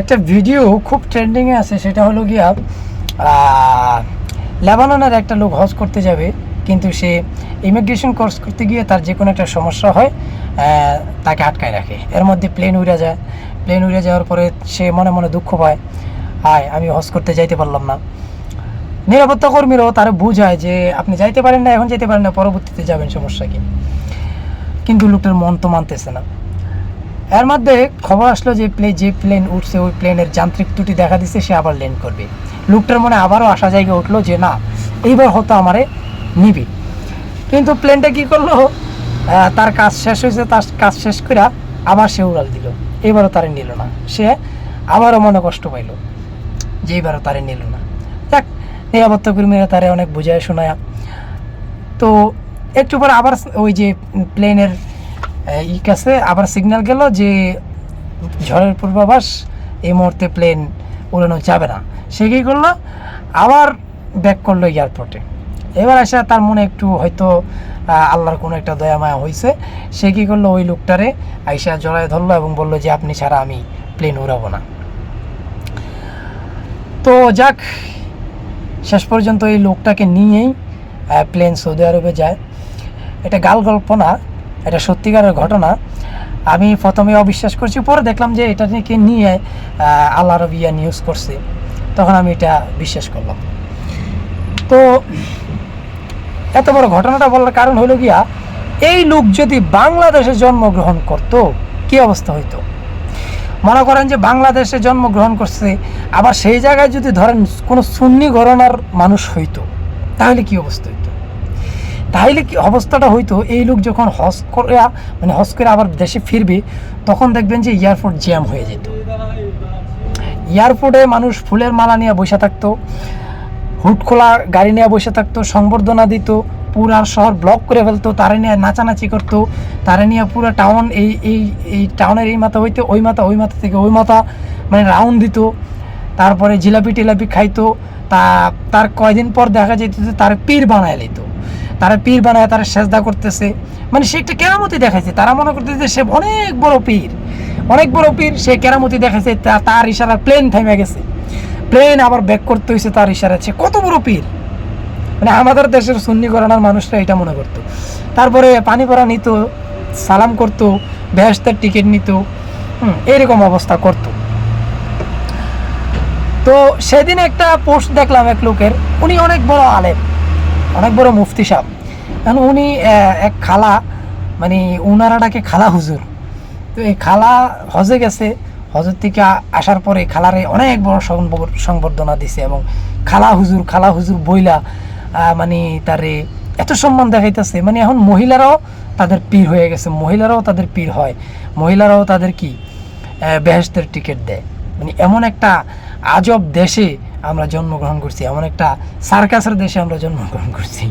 একটা ভিডিও খুব ট্রেন্ডিংয়ে আছে, সেটা হলো গিয়া লেবাননের একটা লোক হজ করতে যাবে, কিন্তু সে ইমিগ্রেশন কোর্স করতে গিয়ে তার যে কোনো একটা সমস্যা হয় তাকে আটকায় রাখে। এর মধ্যে প্লেন উড়ে যায়। প্লেন উড়ে যাওয়ার পরে সে মনে মনে দুঃখ পায় হায় আমি হজ করতে যাইতে পারলাম না। নিরাপত্তা কর্মীরাও তারা বুঝায় যে, আপনি যাইতে পারেন না, এখন যেতে পারেন না, পরবর্তীতে যাবেন, সমস্যা কি? কিন্তু লোকটার মন তো মানতেছে না। এর মধ্যে খবর আসলো যে প্লে যে প্লেন উঠছে, ওই প্লেনের যান্ত্রিক ত্রুটি দেখা দিচ্ছে সে আবার ল্যান্ড করবে। লোকটার মনে আবারও আসা জায়গায় উঠল যে না, এইবার হয়তো আমারে নিবি। কিন্তু প্লেনটা কি করল? তার কাজ শেষ হয়েছে, তার কাজ শেষ করে আবার সে উড়াল দিল। এবারও তারে নিল না। সে আবারও মনে কষ্ট পাইল যে এবারও তারে নিল না। যাক, নিরাপত্তা কর্মীরা তারে অনেক বোঝায় শোনায়। তো একটু পরে আবার ওই যে প্লেনের ই কাছে আবার সিগন্যাল গেল যে ঝড়ের পূর্বাভাস এই মুহূর্তে প্লেন উড়ানো যাবে না। সে কী করল? আবার ব্যাক করল এয়ারপোর্টে এবার আসা তার মনে একটু হয়তো আল্লাহর কোনো একটা দয়া মায়া হয়েছে সে কী করল? ওই লোকটারে আইসা জড়ায় ধরলো এবং বলল যে, আপনি ছাড়া আমি প্লেন উড়াবো না। তো যাক, শেষ পর্যন্ত এই লোকটাকে নিয়েই প্লেন সৌদি আরবে যায়। এটা গাল গল্প না। এটা সত্যিকারের ঘটনা। আমি প্রথমে অবিশ্বাস করছি পরে দেখলাম যে এটাকে নিয়ে আহ, আল আরবিয়া নিউজ করছে। তখন আমি এটা বিশ্বাস করলাম। তো এত বড় ঘটনাটা বলার কারণ হলো গিয়া এই লোক যদি বাংলাদেশে জন্মগ্রহণ করতো কি অবস্থা হইতো? মনে করেন যে বাংলাদেশে জন্মগ্রহণ করছে আবার সেই জায়গায় যদি ধরেন কোনো সুন্নি ঘরনার মানুষ হইতো তাহলে কি অবস্থা হইতো? তাহলে কি অবস্থাটা হইতো? এই লোক যখন হজ করে মানে হজ করে আবার দেশে ফিরবে, তখন দেখবেন যে এয়ারপোর্ট জ্যাম হয়ে যেত। এয়ারপোর্টে মানুষ ফুলের মালা নিয়ে বসে থাকতো, হুট খোলা গাড়ি নিয়ে বসে থাকতো, সংবর্ধনা দিত, পুরা শহর ব্লক করে ফেলতো, তারা নিয়ে নাচানাচি করতো, তারা নিয়ে পুরো টাউন এই এই এই টাউনের এই মাথা হইতে, ওই মাথা ওই মাথা থেকে ওই মাথা মানে রাউন্ড দিত। তারপরে জিলাপি টিলাপি খাইতো, তা, তার কয়দিন পর দেখা যেত যে তার পীর বানায় লিত তারা পীর বানায়, তারা সেজদা করতেছে। মানে সে একটা কেরামতি দেখাইছে। তারা মনে করতেছে যে সে অনেক বড় পীর। অনেক বড় পীর, সে কেরামতি দেখাইছে তার ইশারা প্লেন থেমে গেছে। প্লেন আবার ব্যাক করতে হয়েছে তার ইশারা সে কত বড় পীর। মানে আমাদের দেশের সুন্নি ঘরানার মানুষরা এটা মনে করতো। তারপরে পানি পড়া নিত, সালাম করতো বেহেস্তের টিকিট নিত এরকম অবস্থা করতো। তো সেদিন একটা পোস্ট দেখলাম এক লোকের। উনি অনেক বড় আলেম। অনেক বড় মুফতি সাহেব। এখন উনি এক খালা মানে উনারাটাকে খালা হুজুর। তো এই খালা হজে গেছে হজের থেকে আসার পরে খালারে অনেক বড় সংবর- সংবর্ধনা দিছে এবং খালা হুজুর খালা হুজুর বইলা মানে তারে এত সম্মান দেখাইতেছে। মানে এখন মহিলারাও তাদের পীর হয়ে গেছে মহিলারাও তাদের পীর হয়। মহিলারাও তাদের কি? আহ, বেহেশতের টিকিট দেয়। মানে এমন একটা আজব দেশে আমরা জন্মগ্রহণ করছি। এমন একটা সার্কাসের দেশে আমরা জন্মগ্রহণ করছি।